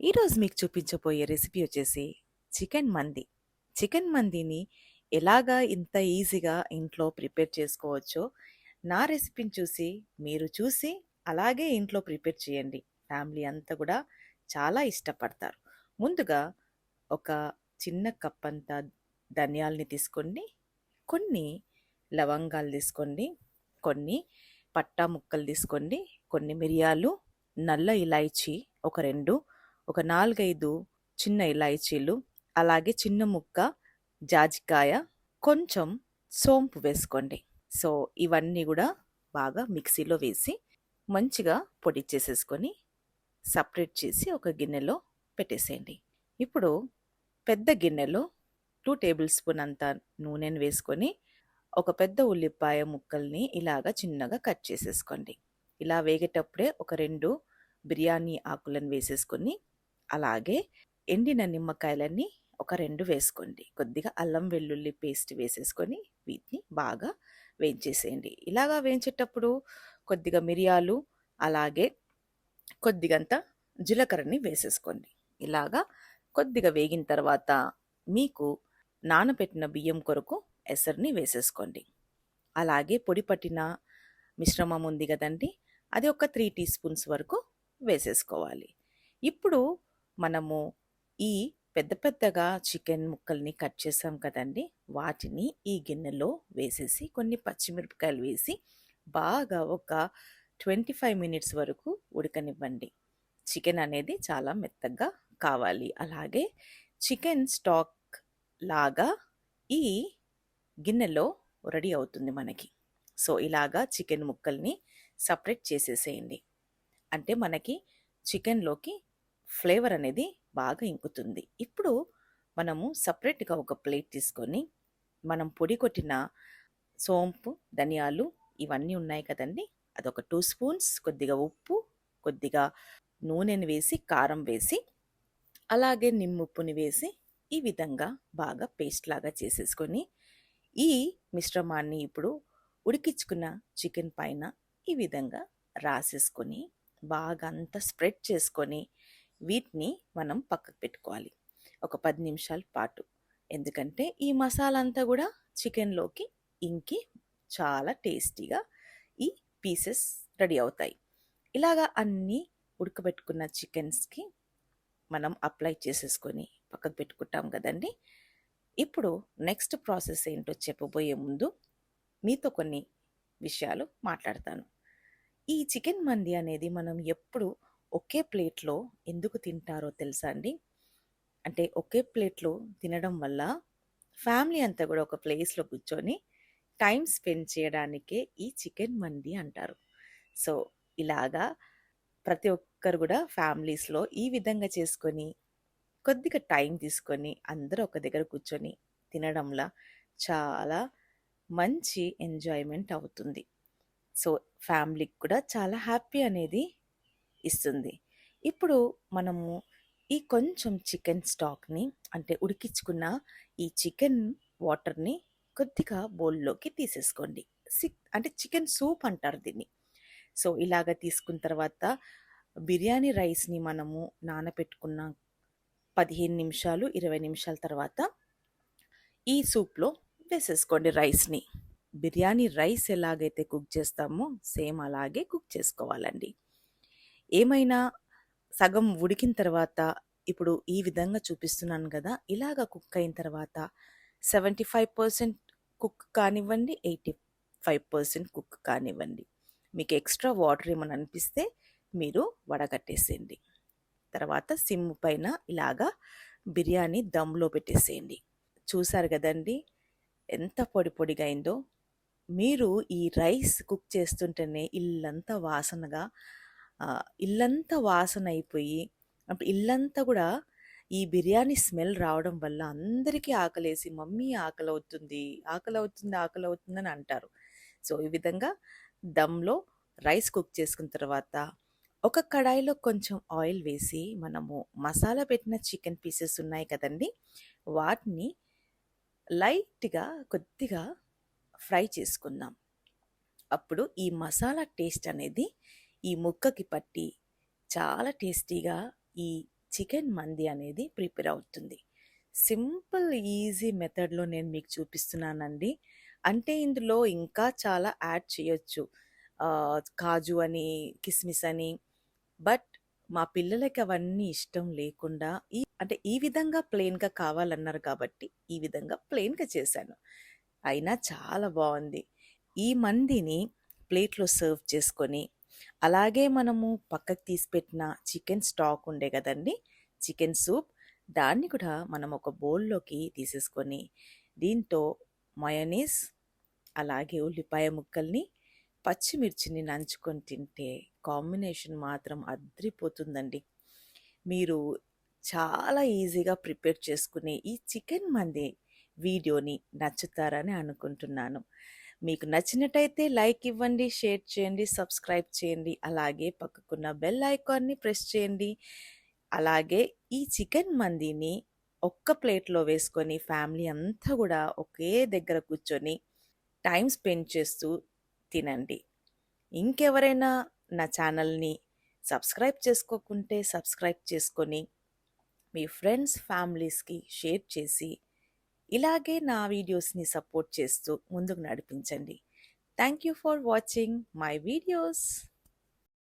ఈరోజు మీకు చూపించబోయే రెసిపీ వచ్చేసి చికెన్ మంది. చికెన్ మందిని ఎలాగా ఇంత ఈజీగా ఇంట్లో ప్రిపేర్ చేసుకోవచ్చో నా రెసిపీని చూసి మీరు చూసి అలాగే ఇంట్లో ప్రిపేర్ చేయండి. ఫ్యామిలీ అంతా కూడా చాలా ఇష్టపడతారు. ముందుగా ఒక చిన్న కప్ అంతా ధనియాల్ని తీసుకోండి కొన్ని లవంగాలు తీసుకోండి కొన్ని పట్టా ముక్కలు తీసుకోండి కొన్ని మిరియాలు నల్ల ఇలాయచి ఒక రెండు ఒక నాలుగైదు చిన్న ఇలాయచీలు అలాగే చిన్న ముక్క జాజికాయ కొంచెం సోంపు వేసుకోండి. సో ఇవన్నీ కూడా బాగా మిక్సీలో వేసి మంచిగా పొడి చేసేసుకొని సపరేట్ చేసి ఒక గిన్నెలో పెట్టేసేయండి. ఇప్పుడు పెద్ద గిన్నెలో టూ టేబుల్ స్పూన్ అంత నూనెను వేసుకొని ఒక పెద్ద ఉల్లిపాయ ముక్కల్ని ఇలాగా చిన్నగా కట్ చేసేసుకోండి. ఇలా వేగేటప్పుడే ఒక రెండు బిర్యానీ ఆకులను వేసేసుకొని అలాగే ఎండిన నిమ్మకాయలన్నీ ఒక రెండు వేసుకోండి. కొద్దిగా అల్లం వెల్లుల్లి పేస్ట్ వేసేసుకొని వీటిని బాగా వేయించేసేయండి. ఇలాగా వేయించేటప్పుడు కొద్దిగా మిరియాలు అలాగే కొద్దిగంత జీలకర్రని వేసేసుకోండి. ఇలాగా కొద్దిగా వేగిన తర్వాత మీకు నానబెట్టిన బియ్యం కొరకు ఎసరిని వేసేసుకోండి. అలాగే పొడి పట్టిన మిశ్రమం ఉంది కదండి అది ఒక త్రీ టీ స్పూన్స్ వరకు వేసేసుకోవాలి. ఇప్పుడు మనము ఈ పెద్ద పెద్దగా చికెన్ ముక్కల్ని కట్ చేసాం కదండి. వాటిని ఈ గిన్నెలో వేసేసి కొన్ని పచ్చిమిరపకాయలు వేసి బాగా ఒక ట్వంటీ ఫైవ్ మినిట్స్ వరకు ఉడకనివ్వండి. చికెన్ అనేది చాలా మెత్తగా కావాలి. అలాగే చికెన్ స్టాక్ లాగా ఈ గిన్నెలో రెడీ అవుతుంది మనకి. సో ఇలాగా చికెన్ ముక్కల్ని సపరేట్ చేసేసేయండి. అంటే మనకి చికెన్లోకి ఫ్లేవర్ అనేది బాగా ఇంకుతుంది. ఇప్పుడు మనము సపరేట్గా ఒక ప్లేట్ తీసుకొని మనం పొడి కొట్టిన సోంపు ధనియాలు ఇవన్నీ ఉన్నాయి కదండి. అదొక టూ స్పూన్స్ కొద్దిగా ఉప్పు కొద్దిగా నూనెని వేసి కారం వేసి అలాగే నిమ్ముప్పుని వేసి ఈ విధంగా బాగా పేస్ట్ లాగా చేసేసుకొని ఈ మిశ్రమాన్ని ఇప్పుడు ఉడికించుకున్న చికెన్ పైన ఈ విధంగా రాసేసుకొని బాగా అంతా స్ప్రెడ్ చేసుకొని వీటిని మనం పక్కకు పెట్టుకోవాలి. ఒక పది నిమిషాల పాటు. ఎందుకంటే ఈ మసాలా అంతా కూడా చికెన్లోకి ఇంకి చాలా టేస్టీగా ఈ పీసెస్ రెడీ అవుతాయి. ఇలాగా అన్నీ ఉడకబెట్టుకున్న చికెన్స్కి మనం అప్లై చేసేసుకొని పక్కకు పెట్టుకుంటాం కదండి. ఇప్పుడు నెక్స్ట్ ప్రాసెస్ ఏంటో చెప్పబోయే ముందు మీతో కొన్ని విషయాలు మాట్లాడతాను. ఈ చికెన్ మంది అనేది మనం ఎప్పుడు ఒకే ప్లేట్లో ఎందుకు తింటారో తెలుసా అండి? అంటే ఒకే ప్లేట్లో తినడం వల్ల ఫ్యామిలీ అంతా కూడా ఒక ప్లేస్లో కూర్చొని టైం స్పెండ్ చేయడానికే ఈ చికెన్ మంది అంటారు. సో ఇలాగా ప్రతి ఒక్కరు కూడా ఫ్యామిలీస్లో ఈ విధంగా చేసుకొని కొద్దిగా టైం తీసుకొని అందరూ ఒక దగ్గర కూర్చొని తినడంలా చాలా మంచి ఎంజాయ్మెంట్ అవుతుంది. సో ఫ్యామిలీకి కూడా చాలా హ్యాపీ అనేది ఇస్తుంది. ఇప్పుడు మనము ఈ కొంచెం చికెన్ స్టాక్ని అంటే ఉడికించుకున్న ఈ చికెన్ వాటర్ని కొద్దిగా బౌల్లోకి తీసేసుకోండి. సిక్ అంటే చికెన్ సూప్ అంటారు దీన్ని. సో ఇలాగ తీసుకున్న తర్వాత బిర్యానీ రైస్ని మనము నానబెట్టుకున్న పదిహేను నిమిషాలు ఇరవై నిమిషాల తర్వాత ఈ సూప్లో వేసేసుకోండి రైస్ని. బిర్యానీ రైస్ ఎలాగైతే కుక్ చేస్తామో సేమ్ అలాగే కుక్ చేసుకోవాలండి. ఏమైనా సగం ఉడికిన తర్వాత ఇప్పుడు ఈ విధంగా చూపిస్తున్నాను కదా ఇలాగ కుక్ అయిన తర్వాత సెవెంటీ ఫైవ్ పర్సెంట్ కుక్ కానివ్వండి ఎయిటీ ఫైవ్ పర్సెంట్ కుక్ కానివ్వండి. మీకు ఎక్స్ట్రా వాటర్ ఏమైనా అనిపిస్తే మీరు వడగట్టేసేయండి. తర్వాత సిమ్ పైన ఇలాగా బిర్యానీ దమ్లో పెట్టేసేయండి. చూసారు కదండి ఎంత పొడి పొడిగా అయిందో. మీరు ఈ రైస్ కుక్ చేస్తుంటేనే ఇల్లంతా వాసనగా ఇల్లంతా వాసన అయిపోయి అప్పుడు ఇల్లంతా కూడా ఈ బిర్యానీ స్మెల్ రావడం వల్ల అందరికీ ఆకలేసి మమ్మీ ఆకలి అవుతుంది ఆకలి అవుతుంది ఆకలి అవుతుంది అని అంటారు. సో ఈ విధంగా దమ్లో రైస్ కుక్ చేసుకున్న తర్వాత ఒక కడాయిలో కొంచెం ఆయిల్ వేసి మనము మసాలా పెట్టిన చికెన్ పీసెస్ ఉన్నాయి కదండి వాటిని లైట్గా కొద్దిగా ఫ్రై చేసుకుందాం. అప్పుడు ఈ మసాలా టేస్ట్ అనేది ఈ ముక్కకి పట్టి చాలా టేస్టీగా ఈ చికెన్ మంది అనేది ప్రిపేర్ అవుతుంది. సింపుల్ ఈజీ మెథడ్లో నేను మీకు చూపిస్తున్నానండి. అంటే ఇందులో ఇంకా చాలా యాడ్ చేయొచ్చు. కాజు అని కిస్మిస్ అని. బట్ మా పిల్లలకి అవన్నీ ఇష్టం లేకుండా ఈ అంటే ఈ విధంగా ప్లెయిన్గా కావాలన్నారు కాబట్టి ఈ విధంగా ప్లెయిన్గా చేశాను. అయినా చాలా బాగుంది. ఈ మందిని ప్లేట్లో సర్వ్ చేసుకొని అలాగే మనము పక్కకు తీసిపెట్టిన చికెన్ స్టాక్ ఉండే కదండి చికెన్ సూప్. దాన్ని కూడా మనం ఒక బౌల్లోకి తీసేసుకొని దీంతో మయోనీస్ అలాగే ఉల్లిపాయ ముక్కల్ని పచ్చిమిర్చిని నంచుకొని తింటే కాంబినేషన్ మాత్రం అద్రిపోతుందండి. మీరు చాలా ఈజీగా ప్రిపేర్ చేసుకునే ఈ చికెన్ మంది వీడియోని నచ్చుతారని అనుకుంటున్నాను. మీకు నచ్చినట్టయితే లైక్ ఇవ్వండి షేర్ చేయండి సబ్స్క్రైబ్ చేయండి. అలాగే పక్కకున్న బెల్ ఐకాన్ని ప్రెస్ చేయండి. అలాగే ఈ చికెన్ మందిని ఒక్క ప్లేట్లో వేసుకొని ఫ్యామిలీ అంతా కూడా ఒకే దగ్గర కూర్చొని టైం స్పెండ్ చేస్తూ తినండి. ఇంకెవరైనా నా ఛానల్ని సబ్స్క్రైబ్ చేసుకోకుంటే సబ్స్క్రైబ్ చేసుకొని మీ ఫ్రెండ్స్ ఫ్యామిలీస్కి షేర్ చేసి ఇలాగే నా వీడియోస్ని సపోర్ట్ చేస్తూ ముందుకు నడిపించండి. Thank you for watching my videos.